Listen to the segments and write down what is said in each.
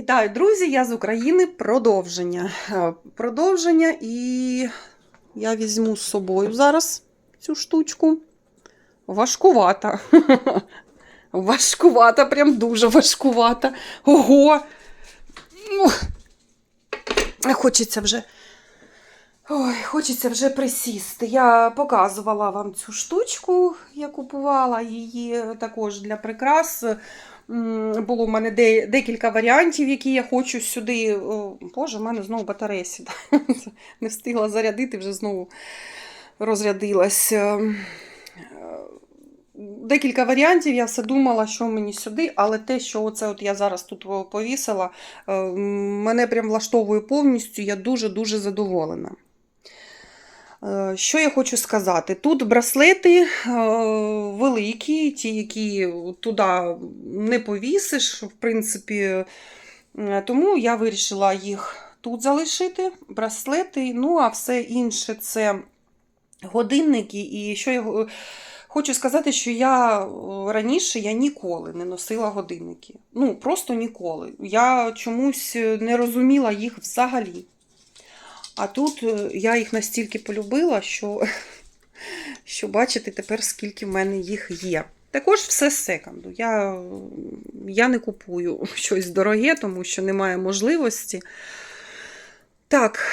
Вітаю, друзі! Я з України. Продовження. Е, Продовження, і я візьму з собою зараз цю штучку. Важкувата. Важкувата, прям дуже важкувата. Ого! Хочеться вже. Ой, хочеться вже присісти. Я показувала вам цю штучку, я купувала її також для прикрас. Було в мене де- декілька варіантів, які я хочу сюди. О, Боже, в мене знову батарея сідає. Не встигла зарядити, вже знову розрядилась. Е, е, Декілька варіантів, я все думала, що мені сюди, але те, що оце от я зараз тут повісила, е, мене прям влаштовує повністю, я дуже-дуже задоволена. Е, Що я хочу сказати? Тут браслети е, великі, ті, які туди не повісиш, в принципі, Е, тому я вирішила їх тут залишити, браслети, ну а все інше це годинники. І що я хочу сказати, що я раніше я ніколи не носила годинники. Ну, просто ніколи. Я чомусь не розуміла їх взагалі. А тут е, я їх настільки полюбила, що, що бачите тепер, скільки в мене їх є. Також все з секонду. Я, я не купую щось дороге, тому що немає можливості. Так,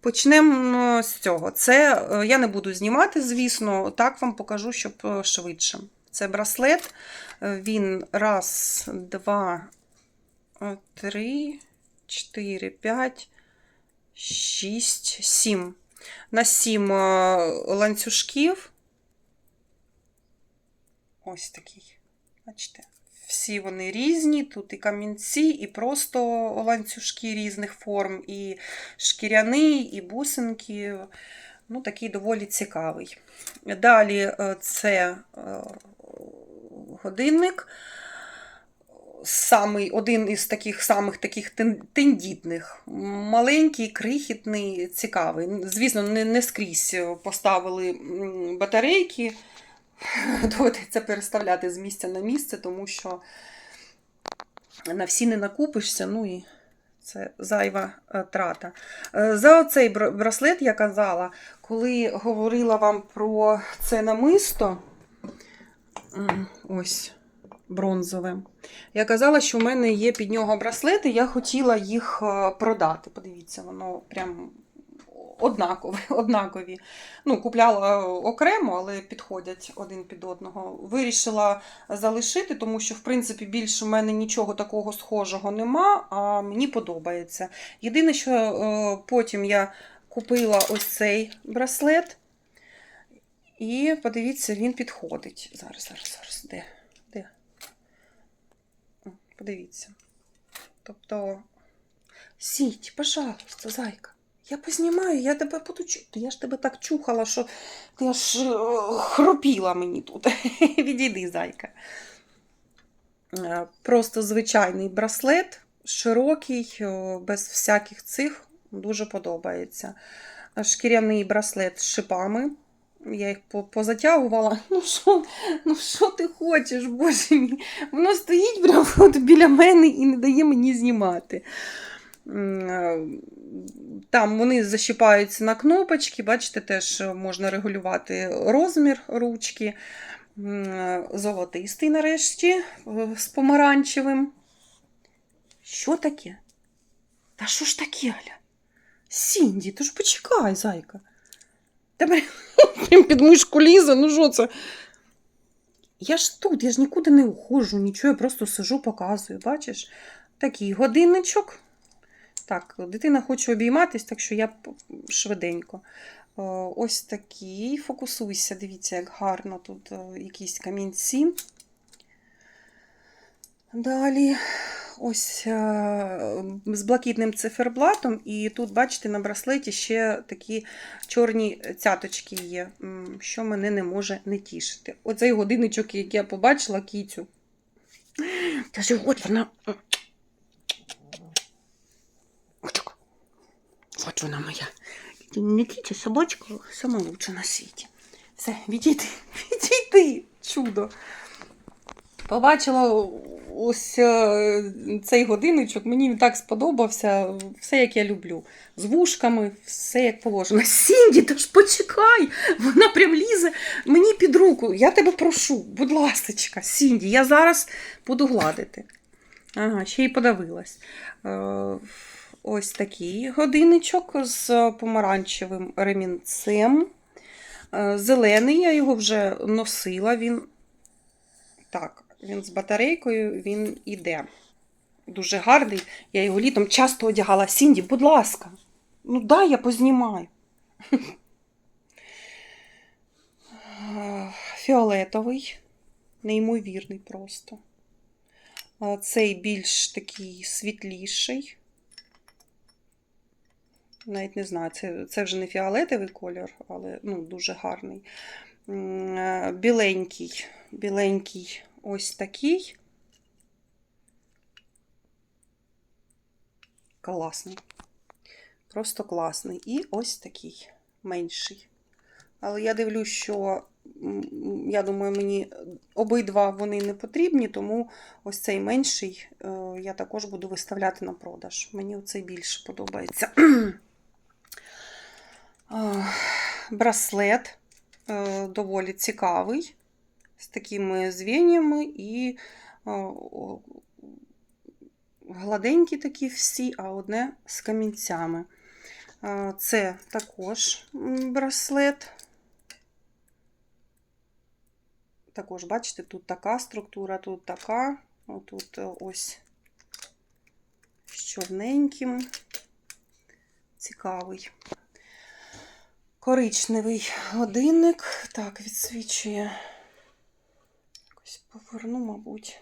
почнемо з цього. Це е, я не буду знімати, звісно, так вам покажу, щоб е, швидше. Це браслет. Він раз, два, три, чотири, п'ять. 6, 7. На 7 ланцюжків. Ось такий. Бачите? Всі вони різні, тут і камінці, і просто ланцюжки різних форм, і шкіряний, і бусинки. Ну, такий доволі цікавий. Далі е, це е, годинник самий, один із таких самих таких тендітних. Маленький, крихітний, цікавий. Звісно, не, не скрізь поставили батарейки. Доведеться переставляти з місця на місце, тому що на всі не накупишся, ну і це зайва е, трата. Е, За оцей браслет я казала, коли говорила вам про це намисто, ось бронзове. Я казала, що в мене є під нього браслети, я хотіла їх е, продати. Подивіться, воно прям однакові. однакові. Ну, купляла е, окремо, але підходять один під одного. Вирішила залишити, тому що, в принципі, більше в мене нічого такого схожого нема, а мені подобається. Єдине, що е, потім я купила ось цей браслет. І подивіться, він підходить. Зараз, зараз, зараз. Де? О, Подивіться. Тобто, сіть, пожалуйста, зайка. Я познімаю, я тебе буду чути. Я ж тебе так чухала, що ти аж е, хропіла мені тут. Відійди, зайка. Е, Просто звичайний браслет, широкий, е, без всяких цих, дуже подобається. Шкіряний браслет з шипами. Я їх позатягувала. Ну що, ну що ти хочеш, боже мій? Воно стоїть прямо от біля мене і не дає мені знімати. Е, Там вони защіпаються на кнопочки, бачите, теж можна регулювати розмір ручки. Е, Золотистий нарешті е, з помаранчевим. Що таке? Та що ж таке, Аля? Сінді, ти ж почекай, зайка. Та прям під мишку лізе, ну що це? Я ж тут, я ж нікуди не уходжу, нічого, я просто сижу, показую, бачиш? Такий годинничок. Так, дитина хоче обійматись, так що я швиденько. Е, Ось такий. Фокусуйся, дивіться, як гарно тут е, якісь камінці. Далі ось е, з блакитним циферблатом, і тут, бачите, на браслеті ще такі чорні цяточки є, що мене не може не тішити. Оцей годинничок, який я побачила, кітю. Та от вона. От вона моя. Не кітя, собачка, сама лучше на світі. Все, відійди, відійди, чудо. Побачила ось е, цей годинничок, мені він так сподобався. Все, як я люблю. З вушками, все як положено. Сінді, та ж почекай! Вона прям лізе мені під руку. Я тебе прошу, будь ласочка, Сінді, я зараз буду гладити. Ага, ще й подавилась. Е, Ось такий годинничок з помаранчевим ремінцем. Е, Зелений, я його вже носила. Він так, він з батарейкою, він іде. Дуже гарний. Я його літом часто одягала. Сінді, будь ласка, ну дай я познімаю. Фіолетовий, неймовірний просто. Цей більш такий світліший. Навіть не знаю, це, це вже не фіолетовий колір, але ну, дуже гарний. Біленький, біленький ось такий. Класний. Просто класний. І ось такий менший. Але я дивлюсь, що я думаю, мені обидва вони не потрібні, тому ось цей менший е, я також буду виставляти на продаж. Мені оцей більше подобається. Браслет е, доволі цікавий, з такими звеньями і е, гладенькі такі всі, а одне з камінцями. Е, Це також браслет. Також, бачите, тут така структура, тут така. Отут е, ось з чорненьким. Цікавий. Коричневий годинник. Так, відсвічує. Поверну, мабуть.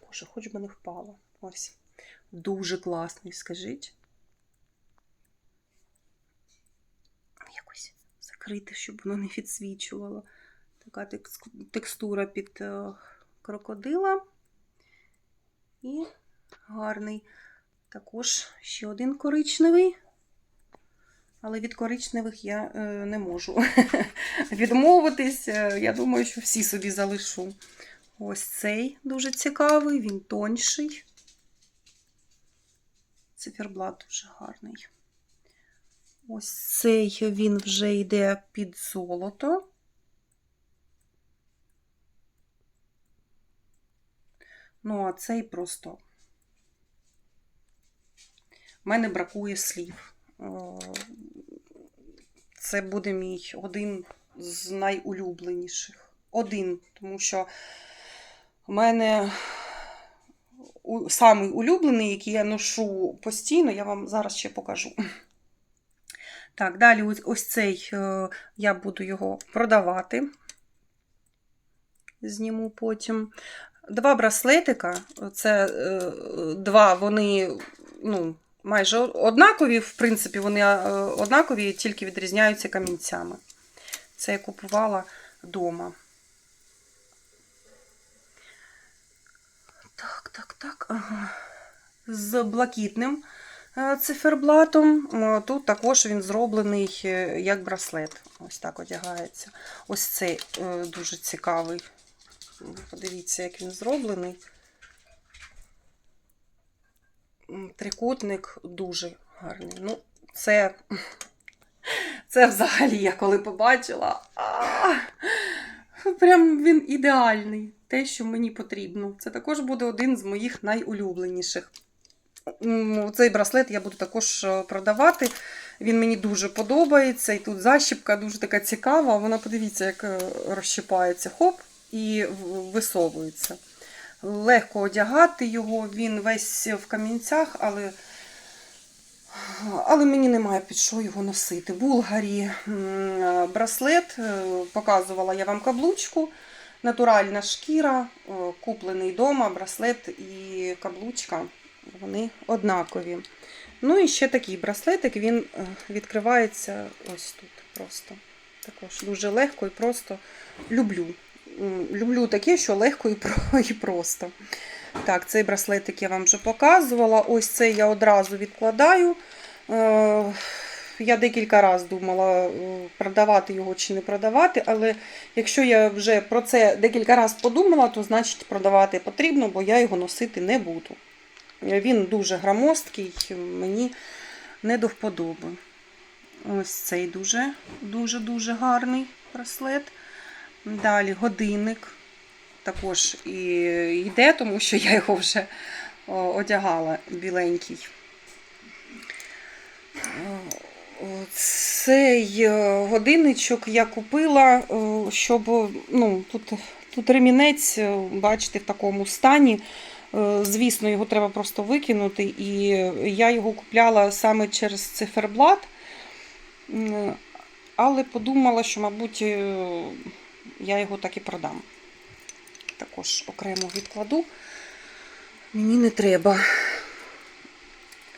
Боже, хоч би не впало. Ось. Дуже класний, скажіть. Якось закрити, щоб воно не відсвічувало. Така текстура під е, крокодила. І гарний. Також ще один коричневий. Але від коричневих я е, не можу відмовитись. Е, Я думаю, що всі собі залишу. Ось цей дуже цікавий, він тонший. Циферблат дуже гарний. Ось цей він вже йде під золото. Ну, а цей просто. У мене бракує слів. Це буде мій один з найулюбленіших. Один, тому що в мене самий улюблений, який я ношу постійно, я вам зараз ще покажу. Так, далі ось, ось цей е, я буду його продавати. Зніму потім. Два браслетика. Це е, два, вони ну, майже однакові, в принципі, вони е, однакові, тільки відрізняються камінцями. Це я купувала вдома. Так, так, так. Ага. З блакитним е, циферблатом. Е, Тут також він зроблений як браслет. Ось так одягається. Ось цей дуже цікавий. Подивіться, як він зроблений. Трикутник дуже гарний. Ну, це, це взагалі я коли побачила. А, прям він ідеальний. Те, що мені потрібно. Це також буде один з моїх найулюбленіших. Цей браслет я буду також е, продавати. Він мені дуже подобається. І тут защіпка дуже така цікава. Вона, подивіться, як е, розщипається. Хоп, і висовується. Легко одягати його, він весь в камінцях, але, але мені немає під що його носити. Булгарі браслет, е, показувала я вам каблучку. Натуральна шкіра, е, куплений вдома, браслет і каблучка. Вони однакові. Ну і ще такий браслетик, він е, відкривається ось тут просто. Також дуже легко і просто люблю. Люблю таке, що легко і просто. Так, цей браслетик я вам вже показувала. Ось цей я одразу відкладаю. Е, я декілька разів думала, е, продавати його чи не продавати, але якщо я вже про це декілька разів подумала, то значить продавати потрібно, бо я його носити не буду. Він дуже громоздкий, мені не до вподоби. Ось цей дуже дуже дуже гарний браслет. Далі годинник також і йде, тому що я його вже одягала біленький. Цей е, годинничок я купила, е, щоб ну, тут, тут ремінець, е, бачите, в такому стані. Звісно, його треба просто викинути, і я його купляла саме через циферблат. Але подумала, що, мабуть, я його так і продам. Також окремо відкладу. Мені не треба.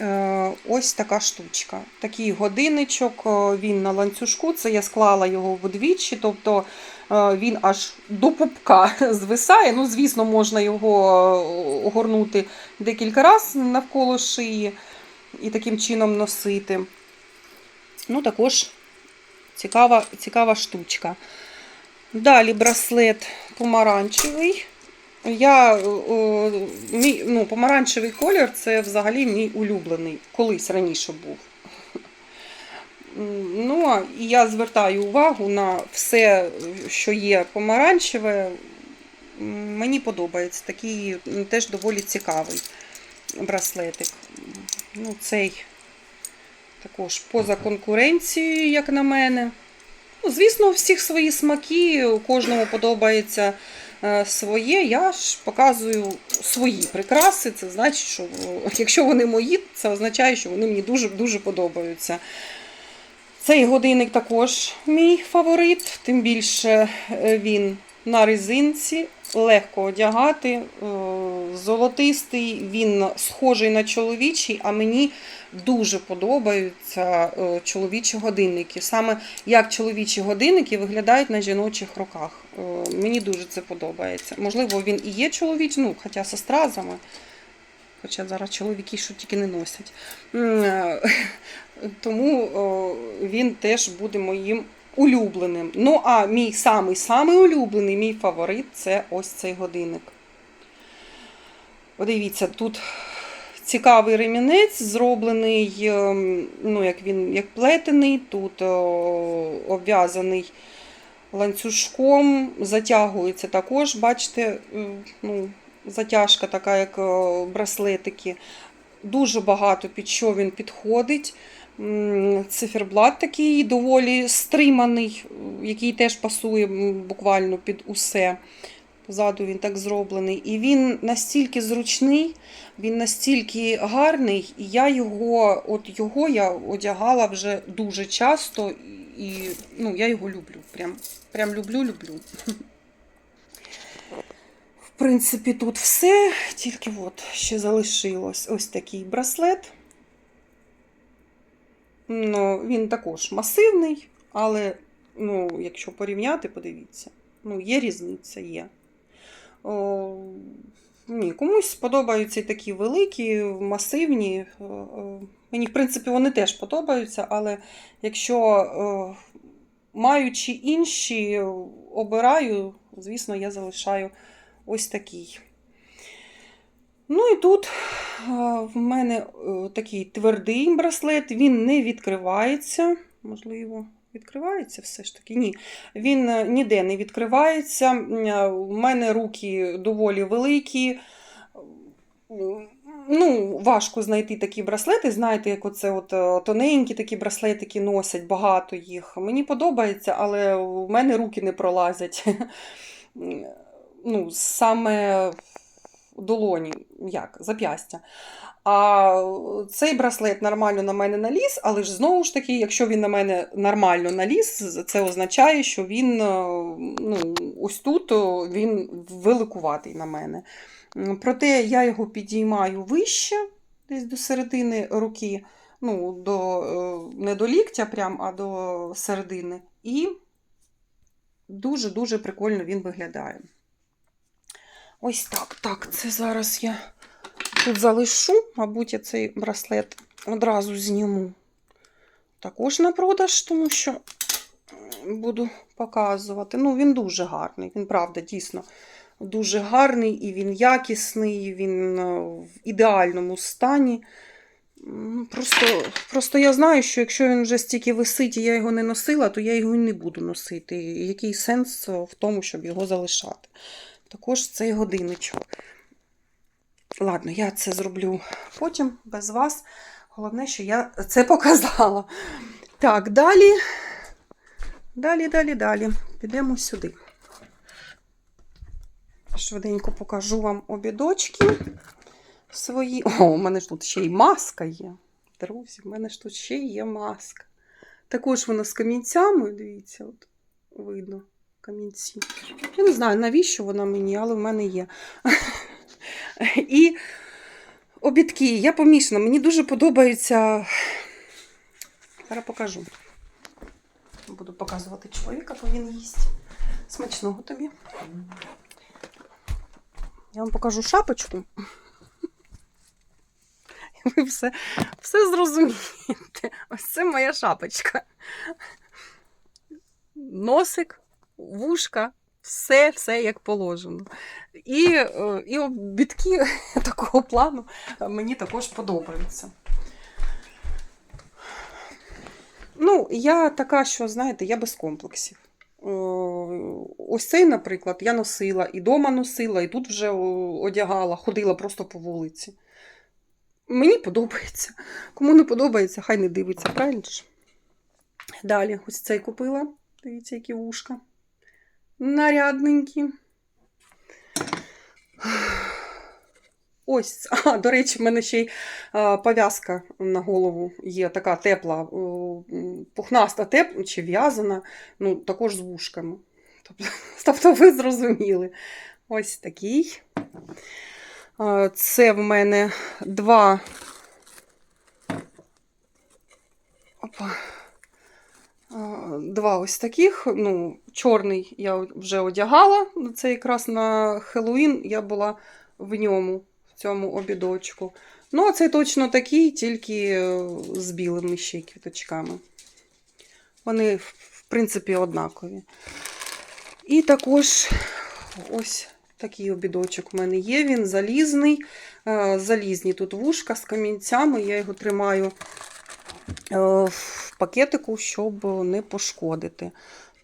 Е, Ось така штучка. Такий годинничок, е, він на ланцюжку. Це я склала його вдвічі, тобто е, він аж до пупка звисає. Ну, звісно, можна його огорнути декілька разів навколо шиї і таким чином носити. Ну, також цікава, цікава штучка. Далі браслет помаранчевий. Я, о, мій, ну, помаранчевий колір це взагалі мій улюблений, колись раніше був. Ну, і я звертаю увагу на все, що є помаранчеве. Мені подобається такий теж доволі цікавий браслетик. Ну, цей також поза конкуренцією, як на мене. Ну, звісно, у всіх свої смаки, у кожному подобається е, своє. Я ж показую свої прикраси. Це значить, що якщо вони мої, це означає, що вони мені дуже-дуже подобаються. Цей годинник також мій фаворит, тим більше е, він на резинці, легко одягати, е, золотистий, він схожий на чоловічий, а мені дуже подобаються е, чоловічі годинники. Саме як чоловічі годинники виглядають на жіночих руках. Е, Мені дуже це подобається. Можливо, він і є чоловічий, ну, хоча з стразами. Хоча зараз чоловіки що тільки не носять. Тому він теж буде моїм улюбленим. Ну, а мій самий самий улюблений, мій фаворит це ось цей годинник. Подивіться, тут цікавий ремінець, зроблений, ем, ну, як він як плетений, тут обв'язаний ланцюжком, затягується також, бачите, е, ну, затяжка така, як браслетики. Дуже багато під що він підходить. Циферблат такий доволі стриманий, який теж пасує буквально під усе. Позаду він так зроблений. І він настільки зручний, він настільки гарний, і я його, от його я одягала вже дуже часто, і ну, я його люблю. Прям, прям люблю, люблю. В принципі, тут все, тільки от ще залишилось ось такий браслет. Ну, він також масивний, але ну, якщо порівняти, подивіться, ну, є різниця, є. О, ні, комусь сподобаються такі великі, масивні. Е, е, Мені, в принципі, вони теж подобаються, але якщо е, маючи інші, обираю, звісно, я залишаю ось такий. Ну і тут е, в мене е, такий твердий браслет, він не відкривається. Можливо, відкривається все ж таки? Ні. Він е, ніде не відкривається. У мене руки доволі великі. Ну, важко знайти такі браслети. Знаєте, як оце от тоненькі такі браслетики носять, багато їх. Мені подобається, але у мене руки не пролазять. Ну, саме долоні, як, зап'ястя. А цей браслет нормально на мене наліз, але ж знову ж таки, якщо він на мене нормально наліз, це означає, що він е, ну, ось тут він великуватий на мене. Проте я його підіймаю вище, десь до середини руки, ну, до, е, не до ліктя, прям, а до середини. І дуже-дуже прикольно він виглядає. Ось так. Так, це зараз я тут залишу, мабуть, я цей браслет одразу зніму. також на продаж, тому що буду показувати. Ну, він дуже гарний, він правда, дійсно дуже гарний і він якісний, він е, в ідеальному стані. Просто, просто я знаю, що якщо він вже стільки висить і я його не носила, то я його і не буду носити. Який сенс в тому, щоб його залишати? Також цей годинничок. Ладно, я це зроблю потім без вас. Головне, що я це показала. Так, далі. Далі, далі, далі. Підемо сюди. Швиденько покажу вам обідочки свої. О, у мене ж тут ще й маска є. Друзі, в мене ж тут ще є маска. Також вона з камінцями, дивіться, от видно камінці. Я не знаю, навіщо вона мені, але в мене є. І обідки. Я помішана. Мені дуже подобаються. Зараз покажу. Буду показувати чоловіка, бо він їсть. Смачного тобі. Я вам покажу шапочку. Ви все, все зрозумієте. Ось це моя шапочка. Носик, вушка, все, все як положено. І, е, і обідки такого плану мені також подобаються. Ну, я така, що, знаєте, я без комплексів. Е, Ось цей, наприклад, я носила, і дома носила, і тут вже одягала, ходила просто по вулиці. Мені подобається. Кому не подобається, хай не дивиться, правильно ж? Далі, ось цей купила. Дивіться, які вушка. Нарядненькі. Ось, а, до речі, в мене ще й пов'язка на голову є така тепла, пухнаста теп, чи в'язана, ну, також з вушками. Тобто, тобто ви зрозуміли. Ось такий. Це в мене два. Опа. Два ось таких. Ну, чорний я вже одягала. Це якраз на Хеллоуін я була в ньому, в цьому обідочку. Ну, а це точно такий, тільки е, з білими ще квіточками. Вони, в в принципі, однакові. І також ось такий обідочок у мене є. Він залізний. Е, Залізні тут вушка з камінцями. Я його тримаю е, пакетику, щоб не пошкодити.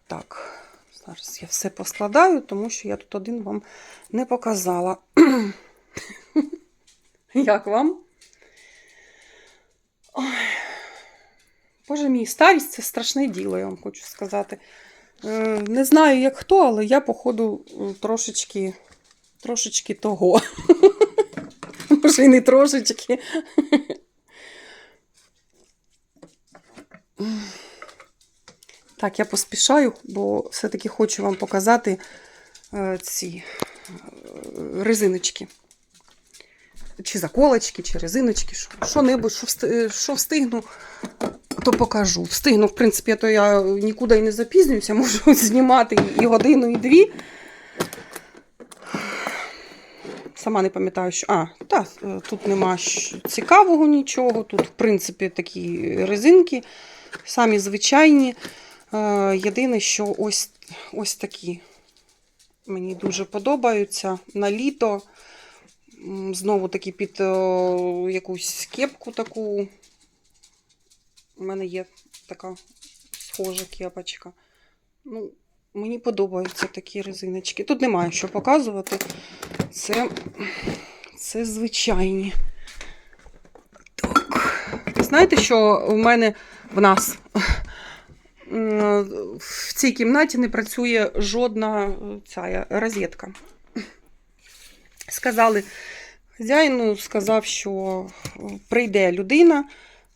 Так, зараз я все поскладаю, тому що я тут один вам не показала. Як вам? Ой. Боже мій, старість це страшне діло, я вам хочу сказати. Е, Не знаю, як хто, але я, походу, трошечки, трошечки того. Може, і не трошечки. Так, я поспішаю, бо все-таки хочу вам показати е, ці е, резиночки. Чи заколочки, чи резиночки, що- що-небудь, що, що встигну, то покажу. Встигну, в принципі, то я нікуди і не запізнююся, можу знімати і годину, і дві. Сама не пам'ятаю, що. А, так, е, тут нема цікавого нічого. Тут, в принципі, такі резинки, самі звичайні. Е, Єдине, що ось, ось такі мені дуже подобаються. На літо. Знову таки під е, якусь кепку таку. У мене є така схожа кепочка. Ну, мені подобаються такі резиночки. Тут немає що показувати. Це, це звичайні. Так. Знаєте, що в мене в нас в цій кімнаті не працює жодна ця розетка. Сказали, хазяїну сказав, що е, прийде людина.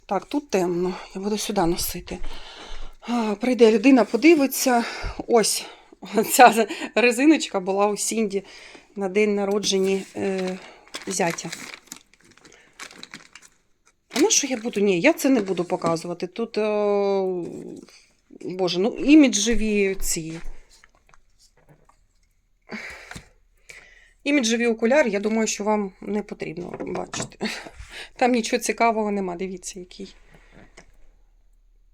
Так, тут темно, я буду сюди носити. Прийде людина, подивиться. Ось ця резиночка була у Сінді на день народження е, зятя. А на що я буду? Ні, я це не буду показувати. Тут, е, боже, ну іміджеві ці. Іміджеві окуляри, я думаю, що вам не потрібно бачити. Там нічого цікавого нема. Дивіться, який.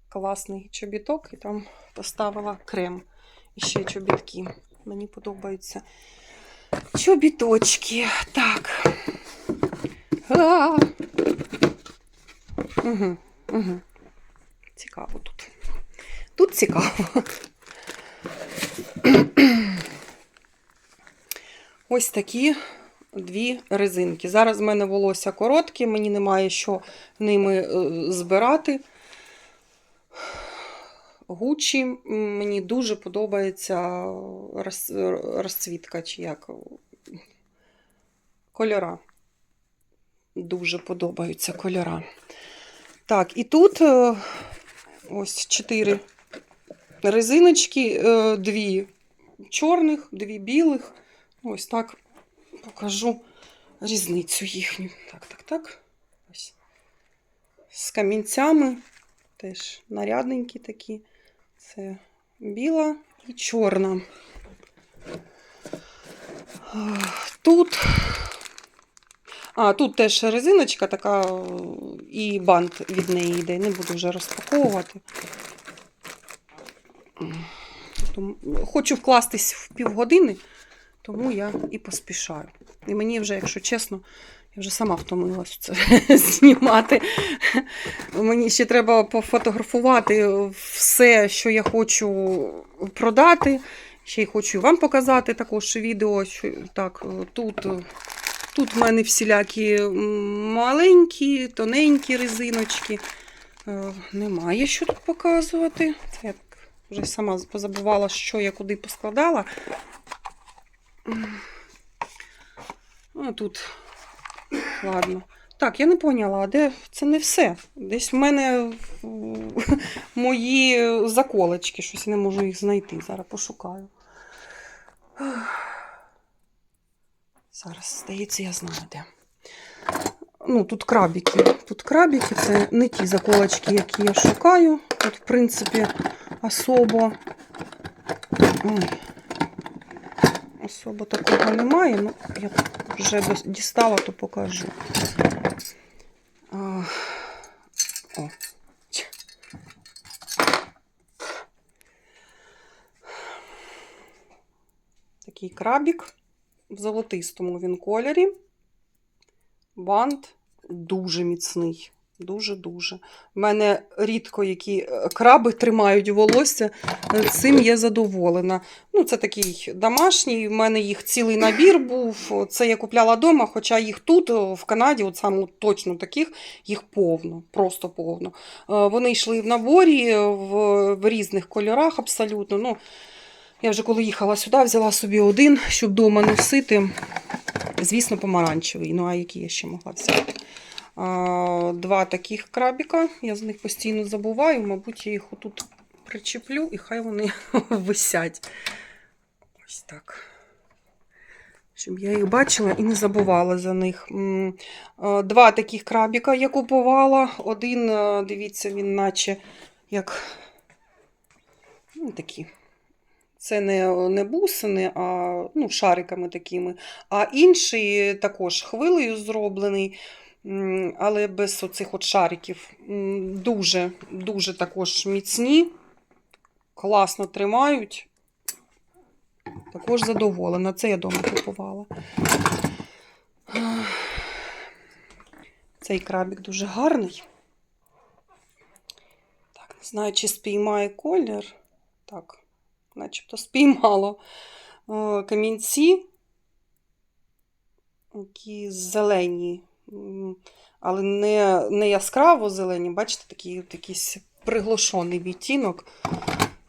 класний чобіток і там поставила крем. І ще чобітки. Мені подобаються. Чобіточки. Так. А. Угу, угу. Цікаво тут. Тут цікаво. Ось такі дві резинки. Зараз в мене волосся коротке, мені немає що ними е, збирати. Гучі мені дуже подобається роз- розцвітка, чи як кольора. Дуже подобаються кольора. Так, і тут е, ось чотири резиночки, е, дві чорних, дві білих. Ось так покажу різницю їхню. Так, так, так. Ось. З камінцями. Теж нарядненькі такі. Це біла і чорна. Тут. А, тут теж резиночка така е, і бант від неї йде. Не буду вже розпаковувати. Хочу вкластись в півгодини, тому я і поспішаю. І мені вже, якщо чесно, я вже сама втомилась це знімати. Мені ще треба пофотографувати все, що я хочу продати. Ще й хочу вам показати також відео. Що, так, тут, тут в мене всілякі маленькі, тоненькі резиночки. Е, Немає що тут показувати. Це я так вже сама позабувала, що я куди поскладала. А тут, ладно. Так, я не поняла, де це не все. Десь в мене мої заколочки, щось я не можу їх знайти. Зараз пошукаю. Зараз, здається, я знаю де. Ну, тут крабики. Тут крабики, це не ті заколочки, які я шукаю. Тут, в принципі, особо. Ой. Особо такого немає. Ну, я вже дістала, то покажу. О. Такий крабік в золотистому він кольорі. Бант дуже міцний. Дуже-дуже. У мене рідко які е, краби тримають волосся. Е, Цим я задоволена. Ну, це такий домашній. У мене їх цілий набір був. Це я купляла вдома, хоча їх тут, в Канаді, от саме точно таких, їх повно, просто повно. Е, Вони йшли в наборі е, в, в різних кольорах абсолютно. Ну, я вже коли їхала сюди, взяла собі один, щоб вдома носити. Звісно, помаранчевий. Ну, а який я ще могла взяти? А, Два таких крабіка. Я з них постійно забуваю. Мабуть, я їх отут причеплю і хай вони висять. Ось так. Щоб я їх бачила і не забувала за них. Два таких крабіка я купувала. Один, дивіться, він наче як ну, такі. Це не, не бусини, а ну, шариками такими. А інший також хвилею зроблений, але без оцих от шариків. Дуже, дуже також міцні, класно тримають. Також задоволена. Це я вдома купувала. Цей крабик дуже гарний. Так, не знаю, чи спіймає колір. Так, начебто спіймало Е, камінці, які зелені, але не, не яскраво зелені. Бачите, такий якийсь приглушений відтінок,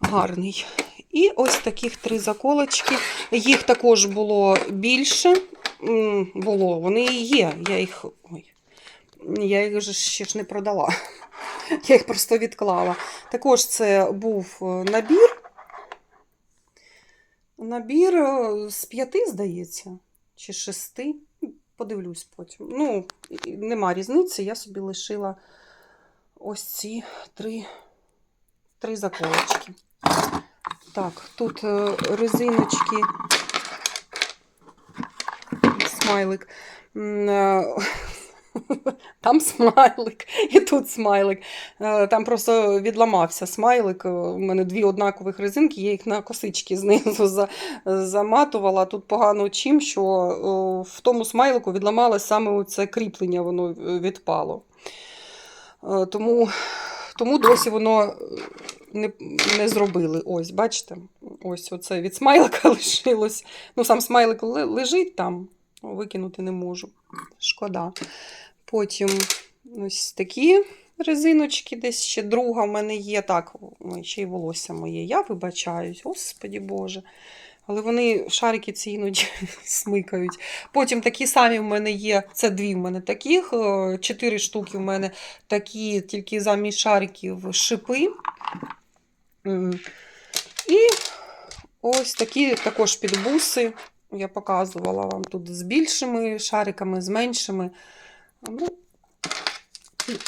гарний. І ось таких три заколочки. Їх також було більше. Було, вони і є. Я їх. Ой, я їх же ще ж не продала. Я їх просто відклала. Також це був е, набір. Набір е, з п'яти, здається, чи шести. Подивлюсь потім. Ну, нема різниці, я собі лишила ось ці три, три заколочки. Так, тут е, резиночки, смайлик. Там смайлик, і тут смайлик. Е, Там просто відламався смайлик. Е, У мене дві однакових резинки, я їх на косички знизу заматувала. Тут погано чим, що е, в тому смайлику відламалось саме це кріплення, воно відпало. Тому, тому досі воно не, не зробили. Ось, бачите? Ось оце від смайлика лишилось. Ну, сам смайлик лежить там, викинути не можу. Шкода. Потім ось такі резиночки, десь ще друга в мене є. Так, ще й волосся моє. Я вибачаюсь, господі Боже. Але вони шарики ці іноді смикають. Потім такі самі в мене є. Це дві в мене таких, е, чотири штуки в мене такі, тільки замість шариків шипи. І ось такі також підбуси. Я показувала вам тут з більшими шариками, з меншими. Ну,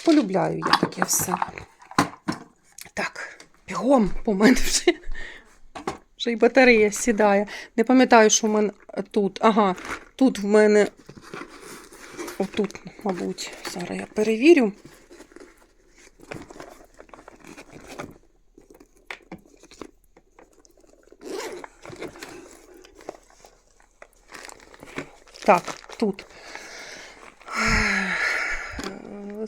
полюбляю я таке все. Так, бігом, по мене вже. Вже й батарея сідає. Не пам'ятаю, що в мене тут. Ага, тут в мене. Отут, мабуть, зараз я перевірю. Так, тут.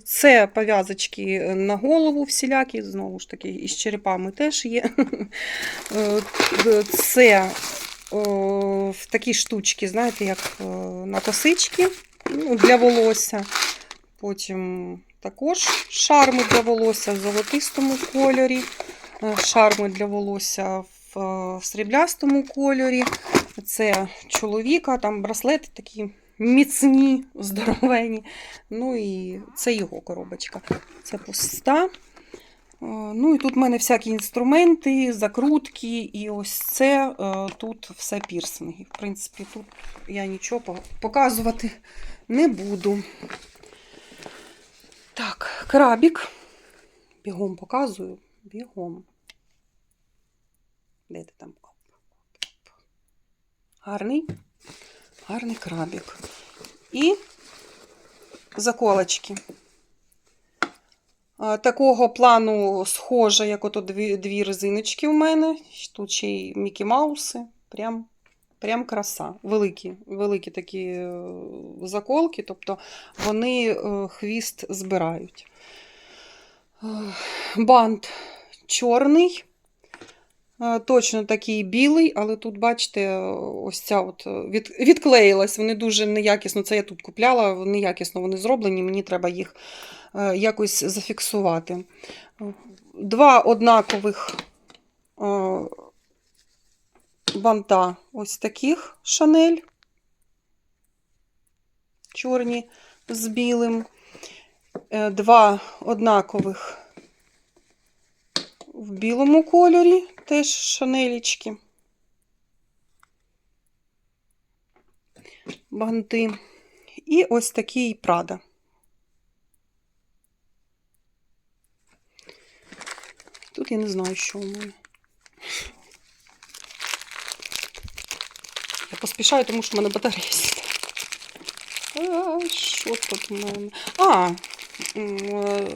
Це пов'язочки на голову всілякі, знову ж таки, із черепами теж є. Е, Це о, в такі штучки, знаєте, як е, на косички ну, для волосся. Потім також шарми для волосся в золотистому кольорі, е, шарми для волосся в е, сріблястому кольорі. Це чоловіка, там браслети такі міцні, здоровені. Ну і це його коробочка. Це пуста. Е, Ну і тут в мене всякі інструменти, закрутки, і ось це е, тут все пірсинги. В принципі, тут я нічого показувати не буду. Так, крабік. Бігом показую. Бігом. Де ти там? Гарний. Гарний крабік. І заколочки. Такого плану схоже, як ото дві, дві резиночки в мене. Тут ще й Мікі Мауси. Прям, прям краса. Великі, великі такі е, заколки, тобто вони е, хвіст збирають. Е, Бант чорний. Е, Точно такий білий, але тут, бачите, ось ця от е, від, відклеїлась. Вони дуже неякісно. Це я тут купляла, неякісно вони зроблені, мені треба їх е, якось зафіксувати. Два однакових банта ось таких шанель. Чорні з білим. Два однакових в білому кольорі теж шанелічки. Банти. І ось такий Прада. Тут я не знаю, що у мене. Я поспішаю, тому що в мене батарея сідає. Що тут у мене? А, е,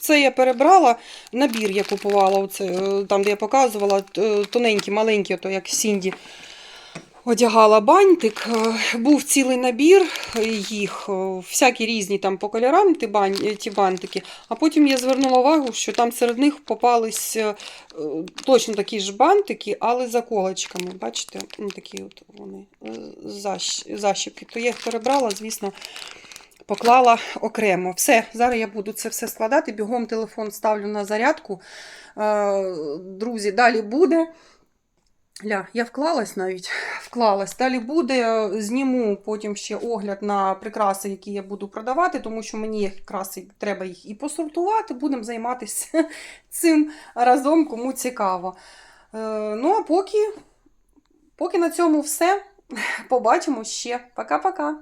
це я перебрала. Набір я купувала, оце, е, там, де я показувала, тоненькі, маленькі, то як Сінді одягала бантик. Е, Був цілий набір їх, е, всякі різні там по кольорам ті, бан, е, ті бантики. А потім я звернула увагу, що там серед них попались е, е, точно такі ж бантики, але за колочками. Бачите, такі от вони е, защіпки. То я їх перебрала, звісно. Поклала окремо. Все, зараз я буду це все складати. Бігом телефон ставлю на зарядку. Е, Друзі, далі буде. Ля, я вклалась навіть. Вклалась. Далі буде. Зніму потім ще огляд на прикраси, які я буду продавати, тому що мені якраз треба їх і посортувати. Будемо займатися цим разом, кому цікаво. Е, Ну, а поки, поки на цьому все. Побачимо ще. Пока-пока.